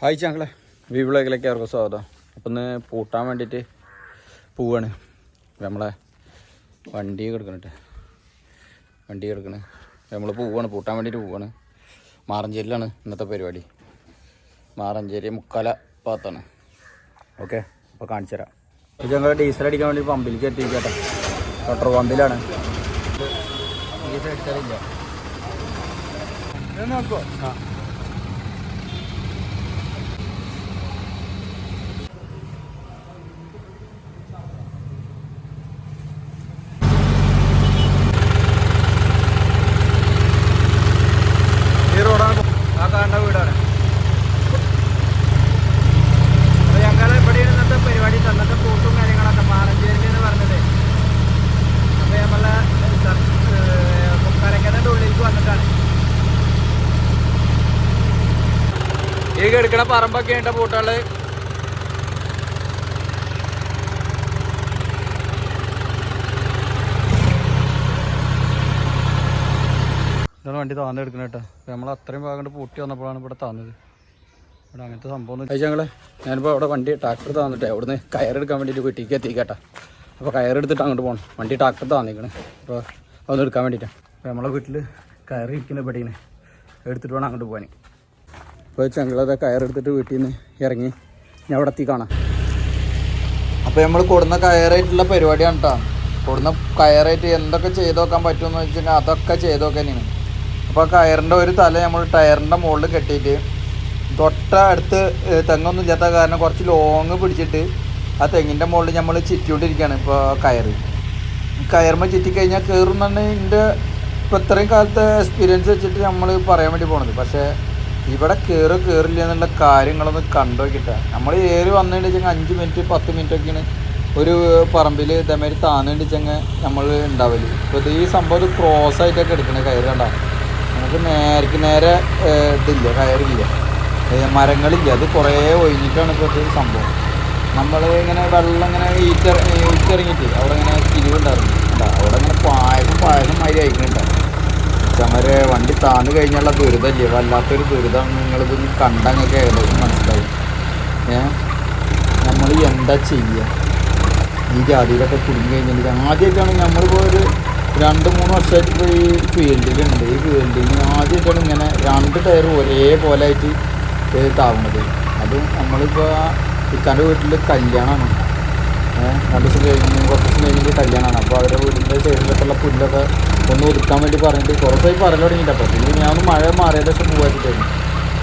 Hi ചാങ്കളെ. വിവിളകിലേക്ക് അവർക്ക് സ്വാഗതം. അപ്പം ഒന്ന് പൂട്ടാൻ വേണ്ടിയിട്ട് പോവാണ്. നമ്മളെ വണ്ടി കിടക്കണിട്ട്. വണ്ടി കിടക്കണ്. നമ്മൾ പോവാണ്. പൂട്ടാൻ വേണ്ടിയിട്ട് പോവാണ്. മാറഞ്ചേരിയിലാണ് ഇന്നത്തെ പരിപാടി. മാറഞ്ചേരി മുക്കാല ഭാഗത്താണ്. ഓക്കെ അപ്പോൾ കാണിച്ചു തരാം. ഇത് ഞങ്ങൾ ഡീസൽ അടിക്കാൻ വേണ്ടി പമ്പിലേക്ക് എത്തിക്കട്ടെ പെട്രോൾ പമ്പിലാണ് ഡീസൽ അടിച്ചാലില്ല. നോക്കോ. ആ ഈ റോഡാണ് ആ കാണുന്ന വീടാണ് അപ്പോൾ ഞങ്ങൾ ഇവിടെ ഇന്നത്തെ പരിപാടി തന്നത്തെ ഫോട്ടും കാര്യങ്ങളൊക്കെ മാറഞ്ചേരി എന്ന് പറഞ്ഞത് അപ്പോൾ നമ്മളെ മുക്കരക്കന്റെ ഉള്ളിലേക്ക് വന്നിട്ടാണ് ഈ കിടക്കണ പറമ്പൊക്കെ ഉണ്ട് പൂട്ടാൾ. ഇതാണ് വണ്ടി താന്ന് എടുക്കണ കേട്ടോ. നമ്മൾ അത്രയും ഭാഗം കൊണ്ട് പൂട്ടി വന്നപ്പോഴാണ് ഇവിടെ താന്നത്. ഇവിടെ അങ്ങനത്തെ സംഭവം ഞങ്ങൾ ഞാനിപ്പോ ഞാനിപ്പോൾ അവിടെ വണ്ടി ട്രാക്ടർ താന്നിട്ടേ അവിടുന്ന് കയറെടുക്കാൻ വേണ്ടിയിട്ട് വീട്ടിലേക്ക് എത്തിക്കട്ടെ. അപ്പോൾ കയറെടുത്തിട്ട് അങ്ങോട്ട് പോകണം വണ്ടി ട്രാക്ടർ താന്നിക്കണേ. അപ്പോൾ അതൊന്ന് എടുക്കാൻ വേണ്ടിയിട്ടാണ് അപ്പോൾ നമ്മളെ വീട്ടിൽ കയറി ഇരിക്കുന്ന പെടീനെ എടുത്തിട്ട് വേണം അങ്ങോട്ട് പോകാൻ. അപ്പോൾ ഞങ്ങളത് കയറെടുത്തിട്ട് വീട്ടിൽ നിന്ന് ഇറങ്ങി ഞാൻ അവിടെ എത്തി കാണാം. അപ്പോൾ നമ്മൾ കൊടുന്ന കയറായിട്ടുള്ള പരിപാടിയാണ് കേട്ടോ കൊടുന്ന കയറായിട്ട് എന്തൊക്കെ ചെയ്ത് നോക്കാൻ പറ്റുമെന്ന് വെച്ചിട്ടുണ്ടെങ്കിൽ അതൊക്കെ ചെയ്ത് നോക്കാൻ തന്നെയാണ്. അപ്പോൾ ആ കയറിന്റെ ഒരു തല നമ്മൾ ടയറിന്റെ മുകളിൽ കെട്ടിയിട്ട് തൊട്ട അടുത്ത് തെങ്ങൊന്നും ഇല്ലാത്ത കാരണം കുറച്ച് ലോങ് പിടിച്ചിട്ട് ആ തെങ്ങിന്റെ മുകളിൽ നമ്മൾ ചുറ്റിക്കൊണ്ടിരിക്കുകയാണ് ഇപ്പോൾ കയറ്. കയറുമ്പോൾ ചുറ്റിക്കഴിഞ്ഞാൽ കയറുന്നാണ് എന്റെ ഇപ്പോൾ ഇത്രയും കാലത്തെ എക്സ്പീരിയൻസ് വെച്ചിട്ട് നമ്മൾ പറയാൻ വേണ്ടി പോണത്. പക്ഷേ ഇവിടെ കയറ് കയറില്ല എന്നുള്ള കാര്യങ്ങളൊന്ന് കണ്ടു നോക്കിട്ട നമ്മൾ ഏറി വന്നിട്ടുണ്ടെങ്കിൽ അഞ്ച് മിനിറ്റ് പത്ത് മിനിറ്റ് ഒക്കെയാണ്. ഒരു പറമ്പിൽ ഇതേമാതിരി ചെങ്ങ നമ്മൾ ഉണ്ടാവൽ. ഇപ്പോൾ ഈ സംഭവം ക്രോസ് ആയിട്ടൊക്കെ എടുക്കണേ കയറണ്ട നമുക്ക് നേരക്ക് നേരെ ഇതില്ല കയറില്ല. മരങ്ങളില്ല. അത് കുറേ ഒഴിഞ്ഞിട്ടാണ് ഇപ്പോൾ ഇത് സംഭവം. നമ്മൾ ഇങ്ങനെ വെള്ളം ഇങ്ങനെ ഈറ്റർ ഈറ്റിറങ്ങിയിട്ട് അവിടെ ഇങ്ങനെ കിരിവുണ്ടായിരുന്നു. അവിടെ ഇങ്ങനെ പായസം പായസം മാതിരി അയക്കുന്നുണ്ടാവും ചമരെ വണ്ടി താന്നു കഴിഞ്ഞുള്ള ദുരിതമല്ലേ? വല്ലാത്തൊരു ദുരിതം നിങ്ങളിത് കണ്ടങ്ങൾക്ക് ഏകദേശം മനസ്സിലായി. ഏ? നമ്മൾ എന്താ ചെയ്യുക ഈ ജാതിയിലൊക്കെ കുടുങ്ങി കഴിഞ്ഞിട്ട് ആദ്യമായിട്ടാണ് നമ്മളിപ്പോൾ ഒരു രണ്ട് മൂന്ന് വർഷമായിട്ട് ഇപ്പോൾ ഈ ഫീൽഡിലുണ്ട്. ഈ ഫീൽഡിൽ ആദ്യമായിട്ടാണ് ഇങ്ങനെ രണ്ട് ടയർ ഒരേപോലെ ആയിട്ട് താവുന്നത് അതും നമ്മളിപ്പോൾ ഇക്കാന്റെ വീട്ടിൽ കല്യാണമാണ് ഏഹ് രണ്ട് ദിവസം കഴിഞ്ഞ് കുറച്ച് ദിവസം കഴിഞ്ഞിട്ട് കല്യാണമാണ് അപ്പോൾ അവരുടെ വീടിന്റെ സൈഡിലൊക്കെയുള്ള പുല്ലൊക്കെ ഒന്ന് ഒതുക്കാൻ വേണ്ടി പറഞ്ഞിട്ട് കുറേ ദിവസമായി പറയൽ തുടങ്ങിയിട്ട്. അപ്പോൾ പിന്നെ ഞാൻ ഒന്ന് മഴ മാറിയതിന്റെ ശേഷം പോകാച്ചിട്ടായിരുന്നു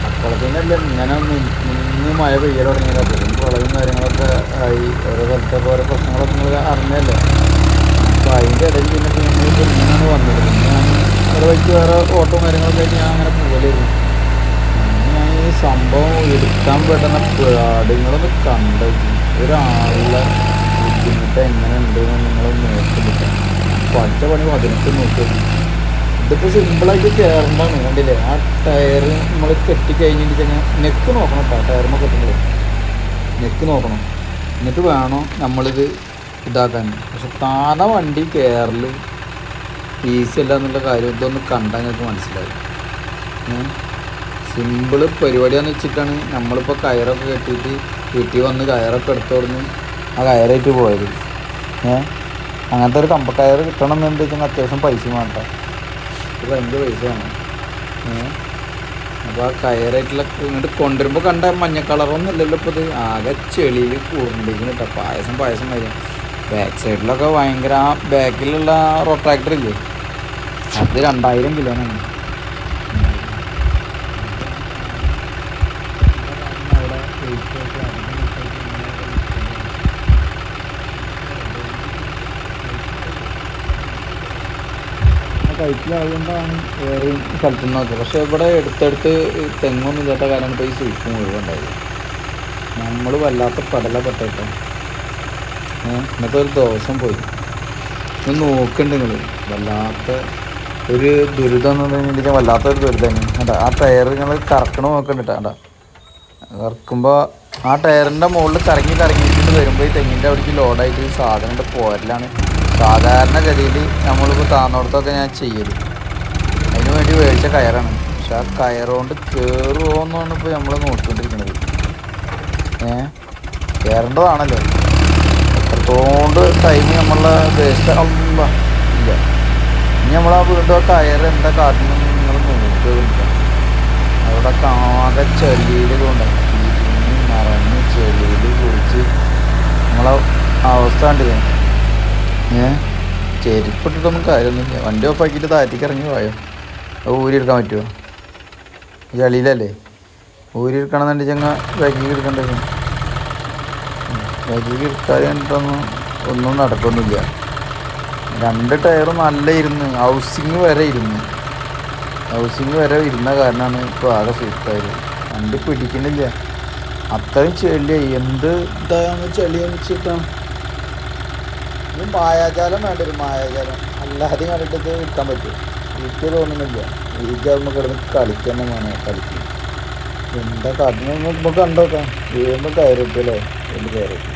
അപ്പോഴത്തേനല്ല ഇങ്ങനെ നിന്ന് മഴ പെയ്യ തുടങ്ങിയത്. അപ്പോഴും പ്രളയം കാര്യങ്ങളൊക്കെ ആയി. ഓരോ സ്ഥലത്തൊക്കെ ഓരോ പ്രശ്നങ്ങളൊക്കെ നിങ്ങൾ അറിഞ്ഞല്ലേ അപ്പോൾ അതിന്റെ ഇടയിൽ പിന്നെ ഞങ്ങൾ ഇങ്ങനെയാണ് വന്നത്. പിന്നെ ഞാൻ ഒരു വഴിക്ക് വേറെ ഓട്ടോ കാര്യങ്ങളൊക്കെ ആയിട്ട് ഞാൻ അങ്ങനെ പോകലായിരുന്നു ഞാൻ ഈ സംഭവം എടുക്കാൻ പെട്ടെന്ന് പാടുകളൊന്ന് കണ്ടു. ഒരാളുടെ ബുദ്ധിമുട്ട് എങ്ങനെ നിങ്ങളൊന്ന് നോക്കുന്നില്ല പഠിച്ച പണി പതിനെട്ട് നോക്കി ഇതിപ്പോൾ സിമ്പിളായിട്ട് കയറേണ്ടതാണ് കണ്ടില്ലേ? ആ ടയർ നമ്മൾ കെട്ടിക്കഴിഞ്ഞിട്ട് കഴിഞ്ഞാൽ നെക്ക് നോക്കണം കേട്ടോ ടയറുമ്പോൾ കെട്ടുമ്പോൾ നെക്ക് നോക്കണം. എന്നിട്ട് വേണം നമ്മളിത് ഇതാക്കാൻ. പക്ഷെ താന വണ്ടി കയറൽ ഈസി അല്ല എന്നുള്ള കാര്യം ഇതൊന്ന് കണ്ടാൽ ഞങ്ങൾക്ക് മനസ്സിലായി സിമ്പിൾ പരിപാടിയാന്ന് വെച്ചിട്ടാണ് നമ്മളിപ്പോൾ കയറൊക്കെ കെട്ടിയിട്ട് വീട്ടിൽ വന്ന് കയറൊക്കെ എടുത്തോടുന്ന് ആ കയറായിട്ട് പോയത്. ഏ? അങ്ങനത്തെ ഒരു കമ്പക്കയർ കിട്ടണം എന്നുണ്ടെങ്കിൽ അത്യാവശ്യം പൈസ വേണ്ട. ഇത് ഭയങ്കര പൈസ വേണം അപ്പോൾ ആ കയറായിട്ടുള്ള ഇങ്ങോട്ട് കൊണ്ടുവരുമ്പോൾ കണ്ട മഞ്ഞ കളറൊന്നും അല്ലല്ലോ ഇപ്പോൾ ഇത്. ആകെ ചെളിയിൽ കൂറിണ്ടിരിക്കുന്നു കേട്ടോ പായസം പായസം വരും ബാക്ക് സൈഡിലൊക്കെ ഭയങ്കര ആ ബാക്കിലുള്ള റോട്രാക്ടർ ഇല്ലേ? അത് രണ്ടായിരം കിലോനാണ് കഴിച്ചിലായതുകൊണ്ടാണ് വേറെ സ്ഥലത്തു നിന്നൊക്കെ പക്ഷെ ഇവിടെ എടുത്തെടുത്ത് തെങ്ങൊന്നും ഇല്ലാത്ത കാരണം ഇപ്പോൾ ഈ സൂപ്പ് മുഴുവൻ ഉണ്ടായത് നമ്മൾ വല്ലാത്ത പടല പെട്ടേട്ടോ. ഇന്നത്തെ ഒരു ദിവസം പോയി. ഒന്ന് നോക്കണ്ട് നിങ്ങൾ വല്ലാത്ത ഒരു ദുരിതം എന്ന് പറഞ്ഞാൽ വല്ലാത്ത ഒരു ദുരിതം. കേട്ടോ ആ ടയർ നിങ്ങൾ കറക്കണ നോക്കണ്ടിട്ടാ കേട്ടോ കറക്കുമ്പോൾ ആ ടയറിന്റെ മുകളിൽ കറങ്ങി കറങ്ങിയിട്ട് വരുമ്പോൾ ഈ തെങ്ങിന്റെ അവിടേക്ക് ലോഡായിട്ട് സാധനം പോരലാണ്. സാധാരണ ഗതിയിൽ നമ്മളിപ്പോൾ താന്നോടത്തൊക്കെ ഞാൻ ചെയ്യൽ. അതിന് വേണ്ടി മേടിച്ച കയറാണ്. പക്ഷെ ആ കയറുകൊണ്ട് കയറുമോ എന്നാണ് ഇപ്പോൾ നമ്മൾ നോക്കിക്കൊണ്ടിരിക്കുന്നത് ഏ? കയറേണ്ടതാണല്ലോ എത്രത്തോണ്ട് ടൈം നമ്മളെ വേസ്റ്റ് ഇല്ല. ഇനി നമ്മളാ വീണ്ടും ആ കയറ് എന്താ കാട്ടുന്നത് നിങ്ങൾ നോക്കുക അവിടെ ആകെ ചെളിയിൽ കൊണ്ട്. നിറഞ്ഞ് ചെളിയിൽ കുറിച്ച് നമ്മളെ അവസ്ഥ കണ്ടില്ലേ? ഏ? ചെരുപ്പിട്ടിട്ടൊന്നും കാര്യമൊന്നുമില്ല. വണ്ടി ഓഫാക്കിയിട്ട് താറ്റിക്ക് ഇറങ്ങി പോയോ? അത് ഊരിയെടുക്കാൻ പറ്റുമോ ചളിയിലല്ലേ എന്നുണ്ട് ചങ്ങ ബാക്കിക്ക് എടുക്കണ്ടത് ബാക്കിക്ക് എടുക്കാതെ കണ്ടിട്ടൊന്നും ഒന്നും നടക്കൊന്നുമില്ല രണ്ട് ടയറും നല്ല ഇരുന്ന് ഹൗസിങ് വരെ ഇരുന്ന്. ഹൗസിങ് വരെ ഇരുന്ന കാരണമാണ് ഇപ്പോൾ ആകെ സൂപ്പായത് വണ്ടി പിടിക്കണില്ല. അത്രയും ചെളിയായി. എന്ത് ഇതാണ് ചെളിയെന്ന് വെച്ചിട്ടാണ് ഇത് മായാജാലം വേണ്ട ഒരു മായാജാലം. അല്ലാതെയും കണ്ടിട്ട് ഇത് വിൽക്കാൻ പറ്റും. എനിക്ക് തോന്നുന്നില്ല. വീട്ടിൽ കിടന്ന് കളിക്കുന്ന മോനെ കളിക്കും. എന്താ കടന്നു നമുക്ക് കണ്ടോക്കാം വീഴുമ്പോൾ കയറിട്ടല്ലേ വീണ്ടും കയറിട്ട്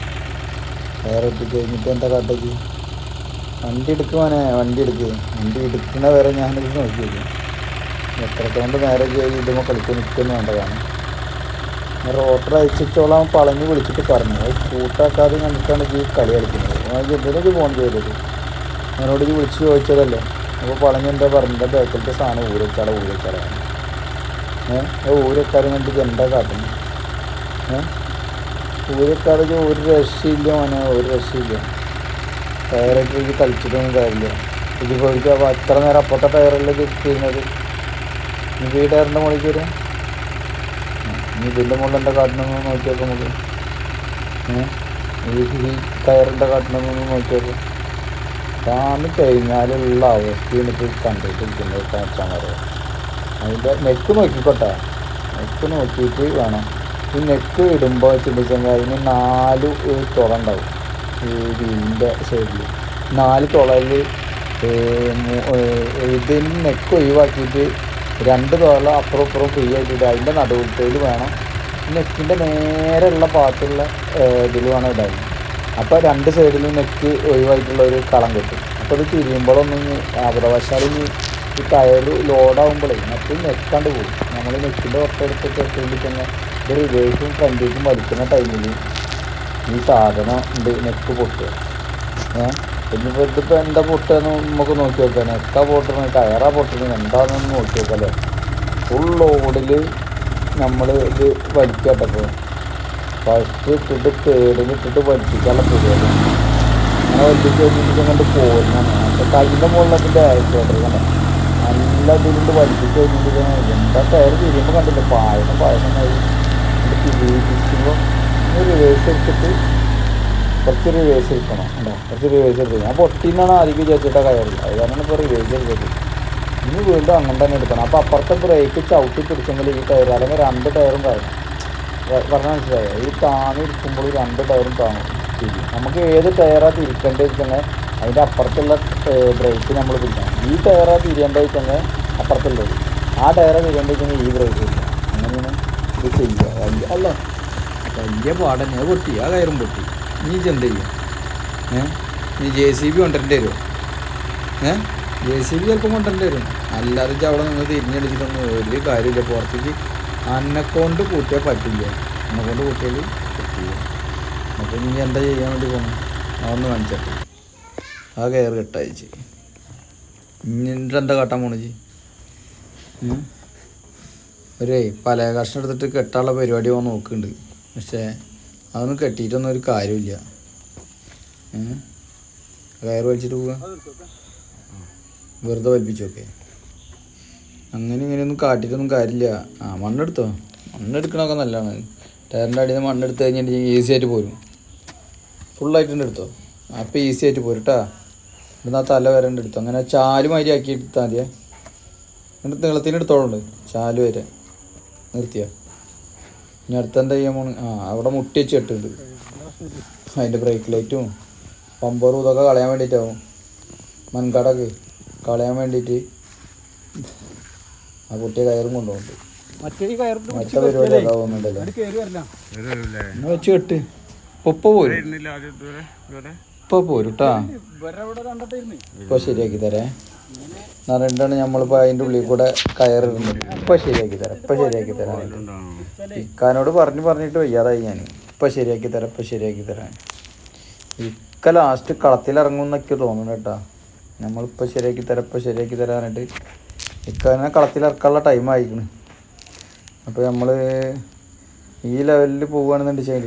കയറിട്ട് കഴിഞ്ഞിട്ട് എന്താ കാട്ടേക്ക് വണ്ടി എടുക്കുവാനേ വണ്ടി എടുക്കുക വണ്ടി എടുക്കുന്ന വരെ ഞാനിത് നോക്കി വയ്ക്കും എത്രത്തോണ്ട് നേരെ ചെയ്ത് ഇതുമ്പോൾ കളിക്കാൻ നിൽക്കുന്നു വേണ്ടതാണ് റോട്ടർ അയച്ചോളാം പളഞ്ഞ് വിളിച്ചിട്ട് പറഞ്ഞു. അത് കൂട്ടാക്കാതെ കണ്ടിട്ടാണ് ഈ കളി കളിക്കുന്നത്. എന്തിനൊക്കെ ഫോൺ ചെയ്തത്. എന്നോട് ഇത് വിളിച്ച് ചോദിച്ചതല്ലേ. അപ്പോൾ പളഞ്ഞ് എന്താ പറഞ്ഞത്? ബാക്കിലത്തെ സാധനം ഊരക്കാട ഊരച്ചാടാണ് ഏഹ് അത് ഊരക്കാരെ കണ്ടിട്ട് എന്താ കാട്ടുന്നത് ഏഹ് ഊരക്കാരെ ഒരു രക്ഷയില്ല മോനെ ഒരു രക്ഷയില്ല. ടയറൊക്കെ ഇത് കളിച്ചിട്ടൊന്നും കാര്യമില്ല. ഇത് പോയിട്ട് അപ്പോൾ അത്ര നേരം അപ്പുറത്തെ ടയറല്ലേ കിട്ടിയിരുന്നത് ഇനി ഈ ടയറിന്റെ മുകളിൽ വരാം. ഇനി ഇതിന്റെ മുകളിൽ എന്താ കാട്ടണമെന്ന് നോക്കിയൊക്കെ നമുക്ക്. ഏഹ് ഈ കയറിന്റെ കട്ടണമെന്ന് നോക്കിയാൽ താന്ന് കഴിഞ്ഞാലുള്ള അവസ്ഥയാണ് ഇപ്പോൾ കണ്ടിട്ടിരിക്കുന്നത് പറയാം അതിന്റെ നെക്ക് നോക്കിക്കോട്ടെ. നെക്ക് നോക്കിയിട്ട് വേണം. ഈ നെക്ക് ഇടുമ്പോൾ ചിന്തിച്ചാൽ അതിന് നാല് തുള ഉണ്ടാവും. ഈ വീടിന്റെ സൈഡിൽ നാല് തുളയിൽ ഇതിന് നെക്ക് ഒഴിവാക്കിയിട്ട് രണ്ട് തുള അപ്പുറം ഇപ്പുറം ഫ്രീ ആക്കിയിട്ട് അതിന്റെ നടുവിലത്തേൽ വേണം. നെക്കിന്റെ നേരെയുള്ള ഭാഗത്തുള്ള ഇതിലുമാണ് ഇടാൻ അപ്പോൾ രണ്ട് സൈഡിലും നെക്ക് ഒഴിവായിട്ടുള്ള ഒരു കളം കിട്ടും. അപ്പോൾ ഇത് തിരിയുമ്പോഴൊന്നും അബദ്ധവശാൽ ഈ ടയർ ലോഡാകുമ്പോഴേ മറ്റേ നെക്കാണ്ട് പോകും നമ്മൾ നെക്കിന്റെ ഒട്ടടുത്തൊക്കെ എത്തുമ്പോൾ തന്നെ ഇത് റിവേഴ്സും ഫ്രണ്ടിലേക്കും വലിക്കുന്ന ടൈമിൽ ഈ സാധനം ഉണ്ട് നെക്ക് പൊട്ടുക. ഏഹ് ഇനിയിപ്പോൾ ഇതിപ്പോൾ എന്താ പൊട്ടുകയെന്ന് നമുക്ക് നോക്കി നോക്കാം നെക്കാ പൊട്ടുന്നത് ടയറാ പൊട്ടുന്നത് എന്താണെന്ന് നോക്കി നോക്കാം അല്ലേ ഫുൾ ലോഡിൽ നമ്മൾ ഇത് വലിക്കട്ടപ്പോൾ ഫസ്റ്റ് ഇട്ടിട്ട് പേടിന് ഇട്ടിട്ട് വലിപ്പിക്കാനുള്ള പുതിയത് അങ്ങനെ വലിപ്പിച്ച് കഴിഞ്ഞിട്ട് കണ്ട് പോരുന്നതാണ് അപ്പോൾ കയ്യിന്റെ മുകളിലൊക്കെ ബാക്ക് കണ്ടോ നല്ല ഇതിലുണ്ട് വലിപ്പിച്ച് കഴിഞ്ഞിട്ട് എന്താ ടയർ തിരിയുമ്പോൾ കണ്ടില്ല? പായസം പായസം തിരിയിപ്പിക്കുമ്പോൾ റിവേഴ്സ് എടുത്തിട്ട് കുറച്ച് റിവേഴ്സ് എടുക്കണം. കേട്ടോ കുറച്ച് റിവേഴ്സ് എടുക്കണം ഞാൻ പൊട്ടിന്നാണ് ആദ്യം വിചാരിച്ചിട്ടാണ് കയറി അത് കാരണം ഇപ്പോൾ റിവേഴ്സ് എടുത്തത്. ഇനി വീണ്ടും അങ്ങനെ തന്നെ എടുക്കണം. അപ്പോൾ അപ്പുറത്തെ ബ്രേക്ക് ചവിട്ടി പിടിച്ചെങ്കിൽ ഈ ടയർ അല്ലെങ്കിൽ രണ്ട് ടയറും കാണും. പറഞ്ഞാൽ മനസ്സിലായോ? ഈ താണിരിക്കുമ്പോൾ രണ്ട് ടയറും താങ്ങും ശരി നമുക്ക് ഏത് ടയറാണ് തിരിക്കേണ്ടത് തന്നെ അതിന്റെ അപ്പുറത്തുള്ള ബ്രേക്ക് നമ്മൾ പിടിക്കണം. ഈ ടയറാണ് തിരിയേണ്ടത് തന്നെ അപ്പുറത്തുള്ളത്. ആ ടയറാണ് വെച്ചാൽ ഈ ബ്രേക്ക് പിടിക്കണം അങ്ങനെയാണ് ഇത് ചെയ്യുക. വലിയ അല്ല വലിയ പാടന്നെ. അത് പൊട്ടി. ആ കയറും പൊട്ടി. നീ ചെന്ത് ചെയ്യും? ഏ? നീ ജെ സി ബി കൊണ്ടുവരേണ്ടി വരുമോ ഏ? ജെ സി ബി ചിലപ്പോൾ കൊണ്ടുവരേണ്ടി വരും അല്ലാതെ അവിടെ നിന്ന് തിരിഞ്ഞടിച്ചിട്ടൊന്നും ഒരു കാര്യമില്ല പുറത്തേക്ക് അന്നെക്കൊണ്ട് കൂട്ടിയാൽ പറ്റില്ല. എന്നെക്കൊണ്ട് കൂട്ടിയാൽ പറ്റില്ല. അപ്പോൾ ഇനി എന്താ ചെയ്യാൻ വേണ്ടി പോകണം അതൊന്ന് കാണിച്ചിട്ട്. ആ കയർ കെട്ടയച്ച്. ഇനി എന്താ കാട്ടാൻ പോണു ജി ഉം? ഒരേ പല കഷ്ണം എടുത്തിട്ട് കെട്ടാനുള്ള പരിപാടി പോകാൻ നോക്കുന്നുണ്ട് പക്ഷേ അതൊന്നും കെട്ടിയിട്ടൊന്നും ഒരു കാര്യമില്ല? കയറ് വലിച്ചിട്ട് പോവുക വെറുതെ വലിപ്പിച്ചൊക്കെ അങ്ങനെ ഇങ്ങനെയൊന്നും കാട്ടിട്ടൊന്നും കാര്യമില്ല. ആ മണ്ണെടുത്തോ? മണ്ണെടുക്കണമൊക്കെ നല്ലതാണ്. ടയറിന്റെ അടിയിൽ നിന്ന് മണ്ണെടുത്ത് കഴിഞ്ഞാൽ ഈസി ആയിട്ട് പോരും. ഫുള്ളായിട്ടുണ്ട് എടുത്തോ? അപ്പോൾ ഈസി ആയിട്ട് പോരും കേട്ടാ ഇവിടുന്ന് ആ തല വരേണ്ട എടുത്തോ? അങ്ങനെ ചാൽ മാതിരി ആക്കി എടുത്താൽ മതിയേ. എന്നിട്ട് നീളത്തിന് എടുത്തോളുണ്ട്. ചാൽ വരെ. നിർത്തിയ? ഇനി അടുത്ത എന്താ ചെയ്യാൻ പോണ്? ആ അവിടെ മുട്ടി വെച്ച് കെട്ടുണ്ട്. അതിന്റെ ബ്രേക്ക് ലൈറ്റും പമ്പറും ഇതൊക്കെ കളയാൻ വേണ്ടിയിട്ടാവും. മൺകടക്ക്. കളയാൻ വേണ്ടിയിട്ട് ആ കുട്ടിയെ കയറും കൊണ്ടുപോകുന്നുണ്ട്. മറ്റേ പരിപാടി അതാവുന്നുണ്ടല്ലോ. വെച്ച് കെട്ട്. പോരും. ഇപ്പൊ ഇപ്പൊ ശരിയാക്കി തരേ. എന്നാ രണ്ടാണ് നമ്മളിപ്പോ അതിന്റെ ഉള്ളിൽ കൂടെ കയറിടുന്നത് ഇപ്പൊ ശരിയാക്കി തരാം ഇപ്പൊ ശരിയാക്കി തരാം. ഇക്കാനോട് പറഞ്ഞു പറഞ്ഞിട്ട് വയ്യാതായി ഞാൻ ഇപ്പൊ ശരിയാക്കി തരാം ഇപ്പൊ ശരിയാക്കി തരാം. ഇക്ക ലാസ്റ്റ് കളത്തിലിറങ്ങുമെന്നൊക്കെ തോന്നുന്നു കേട്ടോ. നമ്മളിപ്പോൾ ശരിയാക്കി തരാം ഇപ്പോൾ ശരിയാക്കി പറഞ്ഞിട്ട് ഇക്ക തന്നെ കളത്തിലിറക്കാനുള്ള ടൈം ആയിക്കണ് അപ്പോൾ നമ്മൾ ഈ ലെവലിൽ പോവുകയാണെന്നുണ്ടെച്ചാൽ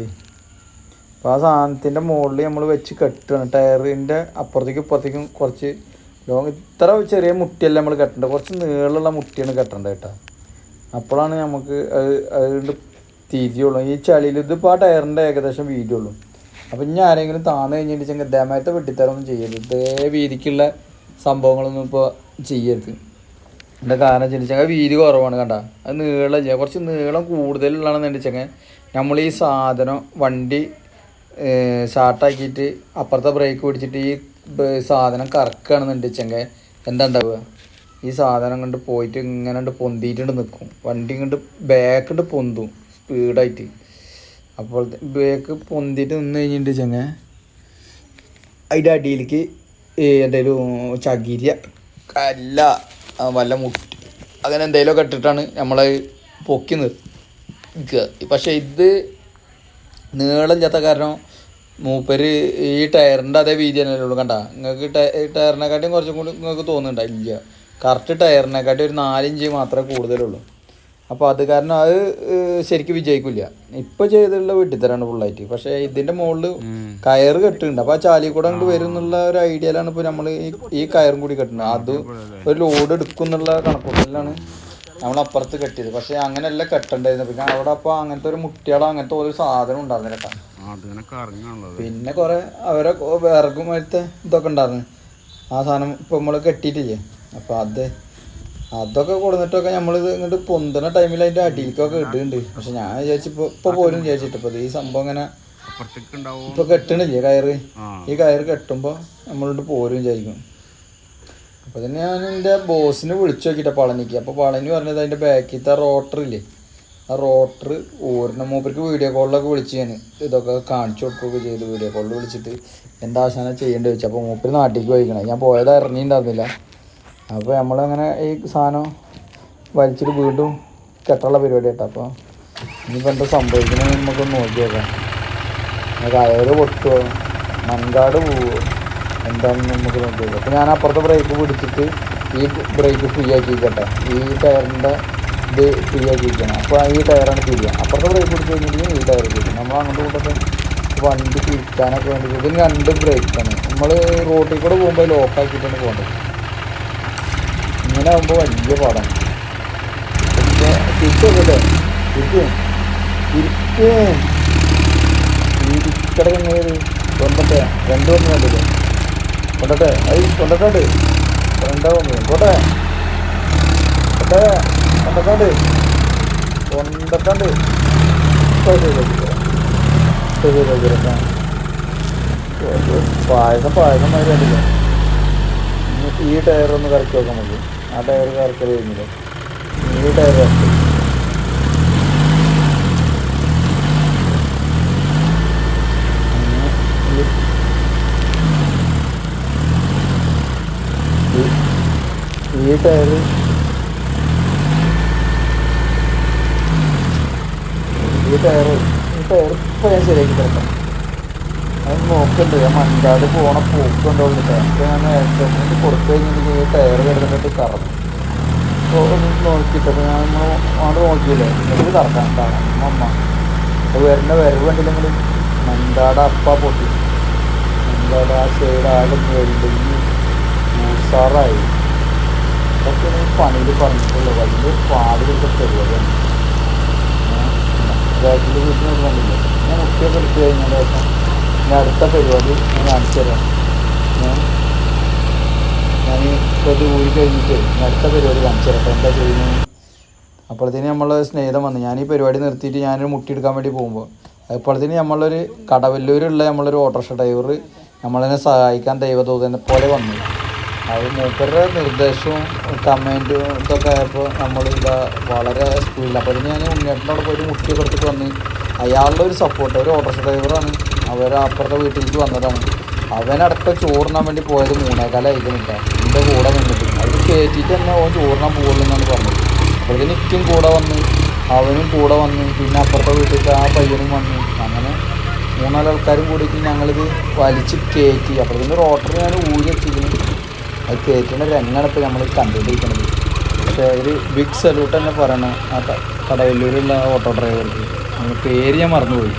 അപ്പോൾ ആ സാധനത്തിന്റെ മുകളിൽ നമ്മൾ വെച്ച് കെട്ടുകയാണ് ടയറിന്റെ അപ്പുറത്തേക്കും ഇപ്പുറത്തേക്കും കുറച്ച് ലോങ് ഇത്ര ചെറിയ മുട്ടിയല്ല നമ്മൾ കെട്ടേണ്ടത്. കുറച്ച് നീളമുള്ള മുട്ടിയാണ് കെട്ടേണ്ടത് കേട്ടോ. അപ്പോഴാണ് നമുക്ക് അത് അതുകൊണ്ട് തിരിയുള്ളൂ. ഈ ചളിയിൽ ഇതിപ്പോൾ ആ ടയറിന്റെ ഏകദേശം വീതിയുള്ളൂ. അപ്പം ഇനി ആരെങ്കിലും താന്ന് കഴിഞ്ഞിട്ടുണ്ടെങ്കിൽ ദമായത്തെ വെട്ടിത്തരമൊന്നും ചെയ്യരുത്. ഇതേ വീതിക്കുള്ള സംഭവങ്ങളൊന്നും ഇപ്പോൾ ചെയ്യരുത്. എന്റെ കാരണം വെച്ചാൽ വീതി കുറവാണ് കണ്ട. അത് നീളം ചെയ്യാം. കുറച്ച് നീളം കൂടുതലുള്ളതാണെന്ന് വെച്ചാൽ നമ്മൾ ഈ സാധനം വണ്ടി സ്റ്റാർട്ടാക്കിയിട്ട് അപ്പുറത്തെ ബ്രേക്ക് പിടിച്ചിട്ട് ഈ സാധനം കറക്കുകയാണെന്ന് വെച്ചെങ്കിൽ എന്താ ഉണ്ടാവുക? ഈ സാധനം കണ്ട് പോയിട്ട് ഇങ്ങനെ കണ്ട് പൊന്തിയിട്ടുണ്ട് നിൽക്കും. വണ്ടി കണ്ട് ബാക്ക് കണ്ട് പൊന്തും സ്പീഡായിട്ട് അപ്പോൾ ബ്രേക്ക് പൊന്തിട്ട് നിന്ന് കഴിഞ്ഞിട്ട് ചെങ്ങ. അതിന്റെ അടിയിലേക്ക് എന്തെങ്കിലും ചകിരിയ കല്ല വല്ല മുട്ടി അങ്ങനെ എന്തെങ്കിലുമൊക്കെ ഇട്ടിട്ടാണ് നമ്മളെ പൊക്കി നിൽക്കുക. പക്ഷേ ഇത് നീളം നീളമില്ലാത്ത കാരണം മൂപ്പര് ഈ ടയറിന്റെ അതേ വീതി ഉള്ളൂ കണ്ട? നിങ്ങൾക്ക് ടയറിനെക്കാട്ടിയും കുറച്ചും കൂടി നിങ്ങൾക്ക് തോന്നുന്നുണ്ടാവില്ല. കറക്റ്റ് ടയറിനെക്കാട്ടി ഒരു നാലിഞ്ച് മാത്രമേ കൂടുതലുള്ളൂ. അപ്പോൾ അത് കാരണം അത് ശരിക്കും വിജയിക്കില്ല. ഇപ്പോൾ ചെയ്തിട്ടുള്ള വീട്ടിത്തരാണ് ഫുള്ളായിട്ട് പക്ഷേ ഇതിന്റെ മുകളിൽ കയറ് കെട്ടുന്നുണ്ട് അപ്പോൾ ആ ചാലി കൂടെ അങ്ങോട്ട് വരും എന്നുള്ള ഒരു ഐഡിയയിലാണ് ഇപ്പോൾ നമ്മൾ ഈ കയറും കൂടി കെട്ടുന്നത്. അത് ഒരു ലോഡ് എടുക്കും എന്നുള്ള കണക്കൂട്ടലിലാണ് നമ്മൾ അപ്പുറത്ത് കെട്ടിയത്. പക്ഷേ അങ്ങനെയല്ല കെട്ടണ്ടായിരുന്നു പിന്നെ അവിടെ അപ്പോൾ അങ്ങനത്തെ ഒരു മുട്ടികളോ അങ്ങനത്തെ ഒരു സാധനം ഉണ്ടായിരുന്നില്ല കേട്ടോ. പിന്നെ കുറെ അവരെ വിറകും പോലത്തെ ഇതൊക്കെ ഉണ്ടായിരുന്നു. ആ സാധനം ഇപ്പൊ നമ്മൾ കെട്ടിയിട്ടില്ലേ? അപ്പൊ അത് അതൊക്കെ കൊടുത്തിട്ടൊക്കെ നമ്മളിത് ഇങ്ങോട്ട് പൊന്തുന്ന ടൈമിൽ അതിന്റെ അടിയിലേക്കൊക്കെ ഇടുന്നുണ്ട് പക്ഷെ ഞാൻ വിചാരിച്ചിപ്പോ ഇപ്പൊ പോലും വിചാരിച്ചിട്ട് ഇപ്പൊ ഈ സംഭവം ഇങ്ങനെ ഇപ്പൊ കെട്ടണില്ലേ കയറ്? ഈ കയറ് കെട്ടുമ്പോ നമ്മളോട് പോരും വിചാരിക്കും. അപ്പൊ തന്നെ ഞാൻ എന്റെ ബോസിനെ വിളിച്ചു നോക്കിട്ടെ പളനിക്ക്. അപ്പൊ പളനി പറഞ്ഞത് അതിന്റെ ബാക്കിലത്തെ റോട്ടർ ഇല്ലേ ആ റോട്ടർ ഓരോ മൂപ്പർക്ക് വീഡിയോ കോളിലൊക്കെ വിളിച്ച് ഞാൻ ഇതൊക്കെ കാണിച്ചു കൊടുക്കുകയൊക്കെ ചെയ്തു വീഡിയോ കോളിൽ വിളിച്ചിട്ട് എന്താ ആശാന ചെയ്യേണ്ടി വെച്ചാൽ അപ്പോൾ മൂപ്പര് നാട്ടിലേക്ക് വഹിക്കണേ ഞാൻ പോയത് ഇറങ്ങിയിട്ടുണ്ടായിരുന്നില്ല അപ്പോൾ നമ്മളങ്ങനെ ഈ സാധനം വലിച്ചിട്ട് വീണ്ടും കെട്ടുള്ള പരിപാടി കേട്ടോ അപ്പോൾ ഇനിയിപ്പോൾ എന്താ സംഭവിക്കണമെന്ന് നമുക്കൊന്ന് നോക്കി നോക്കാം. ആ കയറ് പൊട്ടുമോ മൺകാട് പോവോ? എന്താണെന്ന് നമുക്ക് നോക്കിയത് അപ്പോൾ ഞാൻ അപ്പുറത്തെ ബ്രേക്ക് പിടിച്ചിട്ട് ഈ ബ്രേക്ക് ഫ്രീ ആക്കിക്കട്ടെ ഈ ടയറിന്റെ ഇത് ഫ്രീ ആക്കിയിരിക്കണം. അപ്പോൾ ഈ ടയറാണ് തിരിയുക അപ്പുറത്തെ ബ്രേക്ക് പിടിച്ച് കഴിഞ്ഞിട്ടുണ്ടെങ്കിൽ ഈ ടയർ തിരിക്കും നമ്മൾ അങ്ങോട്ട് കൂട്ടത്തെ വണ്ടി തിരിക്കാനൊക്കെ വേണ്ടി ഇതിന് രണ്ട് ബ്രേക്കാണ് നമ്മൾ റോട്ടിൽ കൂടെ പോകുമ്പോൾ ലോക്കാക്കിയിട്ടാണ് പോകേണ്ടത്. ഇങ്ങനെ ആകുമ്പോൾ വലിയ പാടാണ്. പിന്നെ തിരിച്ചു നോക്കട്ടെ. തിരിക്കും തിരിക്കും ഇരിക്കട എങ്ങനെയത് കൊണ്ടട്ടെ. രണ്ടു വന്നു കണ്ടില്ലേ കൊണ്ടട്ടെ. അത് കൊണ്ടക്കാണ്ട്. രണ്ടാ വന്നു കൊട്ടെ കൊട്ടെ കൊണ്ടക്കാണ്ട്. കൊണ്ടക്കാണ്ട്. പായസം പായസം മാതിരി കണ്ടില്ല ഈ ടയർ ഒന്ന് കറക്കി വെക്കാൻ നമുക്ക് ആ ടയർ കറക്കൽ കഴിഞ്ഞില്ല? ഈ ടയർ കറക്കി ഈ- ടയർ ഈ ടയർ ഈ ടയർ ഇപ്പം ഞാൻ ശരിയാക്കി തരാം. അത് നോക്കണ്ട് ഞാൻ മണ്ടാട് പോണ പോക്കുണ്ടോ വിളിക്കാം അപ്പം ഞാൻ ആക്സിഡന്റ് കൊടുത്തു കഴിഞ്ഞിട്ട് ഈ ടയർ കിടന്നിട്ട് കറന്നു അപ്പോൾ നോക്കിയിട്ട് ഞാൻ ഒന്ന് അങ്ങോട്ട് നോക്കിയില്ലേ എന്നിട്ട് കറക്കാൻ കാണാം അമ്മ അപ്പോൾ വരുന്ന വരവ് കണ്ടില്ലെങ്കിൽ മണ്ടാട് അപ്പ പൊട്ടി മണ്ടാട് ആ സൈഡ് ആകെ വരുന്നുണ്ടെങ്കിൽ അതൊക്കെ ഈ പണിയിൽ പറഞ്ഞിട്ടുള്ളൂ വലിയ പരിപാടിയാണ് ബാക്കിൽ വീട്ടിൽ നോക്കുന്നില്ല ഞാൻ ഒക്കെ എടുത്തു കഴിഞ്ഞാൽ ഞാൻ അടുത്ത പരിപാടി ഞാൻ കാണിച്ചു തരാം. ഞാൻ ഇപ്പോൾ ഊരി കഴിഞ്ഞിട്ട് അടുത്ത പരിപാടി കാണിച്ചു തരാം. അപ്പോൾ എന്താ ചെയ്യുന്നത്? അപ്പോഴത്തേന് നമ്മളെ സ്നേഹിതം വന്നു. ഞാൻ ഈ പരിപാടി നിർത്തിയിട്ട് ഞാനൊരു മുട്ടി എടുക്കാൻ വേണ്ടി പോകുമ്പോൾ അപ്പോഴത്തേന് നമ്മളൊരു കടവല്ലൂരുള്ള നമ്മളൊരു ഓട്ടോറിക്ഷ ഡ്രൈവർ നമ്മളതിനെ സഹായിക്കാൻ ദൈവദൂതനെ പോലെ വന്നു. അത് മൂപ്പരുടെ നിർദ്ദേശവും കമന്റും ഇതൊക്കെ ആയപ്പോൾ നമ്മൾ ഇതാ വളരെ സ്പീഡിൽ അപ്പോൾ ഞാൻ ഉണ്ണിയേട്ടനോട് പോയി മുട്ടിയൊക്കെ എടുത്തിട്ട് വന്ന് അയാളുടെ ഒരു സപ്പോർട്ട് ഒരു ഓട്ടോറിക്ഷ ഡ്രൈവറാണ് അവർ അപ്പുറത്തെ വീട്ടിലേക്ക് വന്നതാണ്. അവനടക്കം ചോറിനാൻ വേണ്ടി പോയത് മൂന്നേക്കാലായിരിക്കുന്നില്ല എന്റെ കൂടെ നിന്നിട്ട്. അത് കയറ്റിയിട്ട് തന്നെ ഓൻ ചോറിനാൻ പോകുള്ളൂ പറഞ്ഞത്. അപ്പോഴത്തേന് നിൽക്കും കൂടെ വന്ന് അവനും കൂടെ വന്ന് പിന്നെ അപ്പുറത്തെ വീട്ടിലേക്ക് ആ പയ്യനും വന്നു. അങ്ങനെ മൂന്നാൽ ആൾക്കാരും കൂടിയിട്ട് ഞങ്ങളിത് വലിച്ച് കയറ്റി അപ്പോഴത്തേന് റോട്ടർ ഞാൻ ഊരി വെച്ചിരുന്നു അത് കയറ്റുന്ന രംഗാണ് നമ്മൾ കണ്ടുകൊണ്ടിരിക്കുന്നത്. പക്ഷേ ഒരു ബിഗ് സല്യൂട്ട് തന്നെ പറയണം ആ കടവല്ലൂരുള്ള ഓട്ടോ ഡ്രൈവർക്ക് പേര് ഞാൻ മറന്നുപോയി.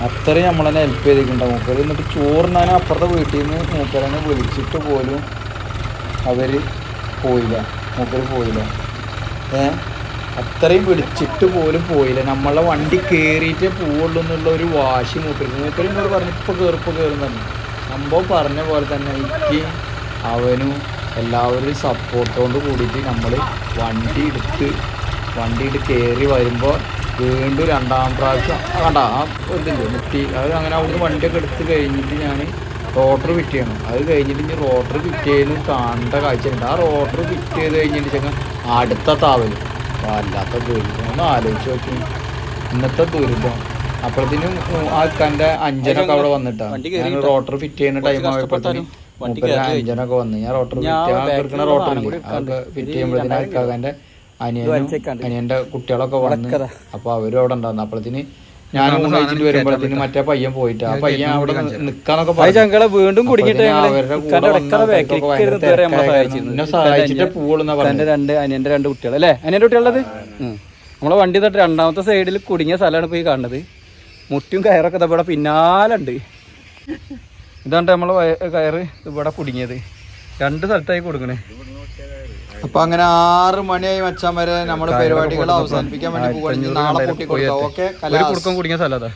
അത്രയും നമ്മളെന്നെ ഹെൽപ്പ് ചെയ്തിട്ടുണ്ട്. മൂപ്പർ എന്നിട്ട് ചോറിനാനും അപ്പുറത്തെ വീട്ടിൽ നിന്ന് മൂപ്പരനെ വിളിച്ചിട്ട് പോലും അവർ പോയില്ല. മൂപ്പർ പോയില്ല. ഏ? അത്രയും വിളിച്ചിട്ട് പോലും പോയില്ല. നമ്മളെ വണ്ടി കയറിയിട്ടേ പോവുള്ളൂ എന്നുള്ള ഒരു വാശി മൂപ്പര് മൂപ്പര് എന്നോട് പറഞ്ഞു ഇപ്പോൾ കയറിപ്പോൾ കയറുന്നു സംഭവം പറഞ്ഞ പോലെ തന്നെ എനിക്ക് അവനും എല്ലാവരും സപ്പോർട്ടോട് കൂടിയിട്ട് നമ്മൾ വണ്ടി എടുത്ത് വണ്ടി എടുത്ത് കയറി വരുമ്പോൾ വീണ്ടും രണ്ടാം പ്രാവശ്യം. വേണ്ട കണ്ട ആ ഇതില്ല മുട്ടി. അത് അങ്ങനെ അവിടുന്ന് വണ്ടിയൊക്കെ എടുത്ത് കഴിഞ്ഞിട്ട് ഞാൻ റോട്ടർ ഫിറ്റ് ചെയ്യണം. അത് കഴിഞ്ഞിട്ട് ഇനി റോട്ടർ ഫിറ്റ് ചെയ്ത് കാണേണ്ട കാഴ്ചയുണ്ട് ആ റോട്ടർ ഫിറ്റ് ചെയ്ത് കഴിഞ്ഞിട്ട് ചെങ്ങ അടുത്ത താവൽ. വല്ലാത്ത ദുരിതം. ഒന്ന് ആലോചിച്ച് നോക്കി. ഇന്നത്തെ ദുരിതം. അപ്പോഴത്തേനും ആ കന്റെ അഞ്ചനൊക്കെ അവിടെ വന്നിട്ടാണ് ഞാൻ റോട്ടർ ഫിറ്റ് ചെയ്യുന്ന ടൈം ആയപ്പോഴത്തേനും മൂപ്പര് അഞ്ചനൊക്കെ വന്ന്. ഞാൻ റോട്ടർ ഫിറ്റ് ആ ലുള്ള റോട്ടർ അതൊക്കെ ഫിറ്റ് ചെയ്യുമ്പോഴത്തേനും അക്കാകന്റെ അനിയനും അനിയന്റെ കുട്ടികളൊക്കെ വന്ന്. അപ്പൊ അവരും അവിടെ ഉണ്ടായിരുന്നു അപ്പോഴത്തേന് ഞാൻ കഴിച്ചിട്ട് വരുമ്പോഴത്തേന് മറ്റേ പയ്യൻ പോയിട്ട് ആ പയ്യൻ അവിടെ നിക്കാന്നൊക്കെ പറഞ്ഞു. വീണ്ടും കുടുങ്ങിയിട്ട് അവരുടെ കൂടെ. എന്നെ സഹായിച്ചിട്ട് ഇക്കാന്റെ പറഞ്ഞു രണ്ട് അനിയന്റെ രണ്ട് കുട്ടികൾ അല്ലേ? അനിയന്റെ കുട്ടികളുള്ളത് നമ്മളെ വണ്ടി തട്ട് രണ്ടാമത്തെ സൈഡിൽ കുടുങ്ങിയ സ്ഥലമാണ് പോയി കാണുന്നത്. മുട്ടിയും കയറൊക്കെ ദാ ഇവിടെ പിന്നാലുണ്ട്. ഇതാണ്ട് നമ്മളെ കയറ് ഇവിടെ കുടുങ്ങിയത്. രണ്ട് സ്ഥലത്തായി കൊടുക്കണേ. അപ്പൊ അങ്ങനെ ആറ് മണിയായി മച്ചാൻ വരെ നമ്മുടെ പരിപാടികൾ അവസാനിപ്പിക്കാൻ വേണ്ടി പോകണമെങ്കിൽ നാളെ കൂട്ടി കൊടുക്കാം ഓക്കെ. കുടുക്കം അതാ.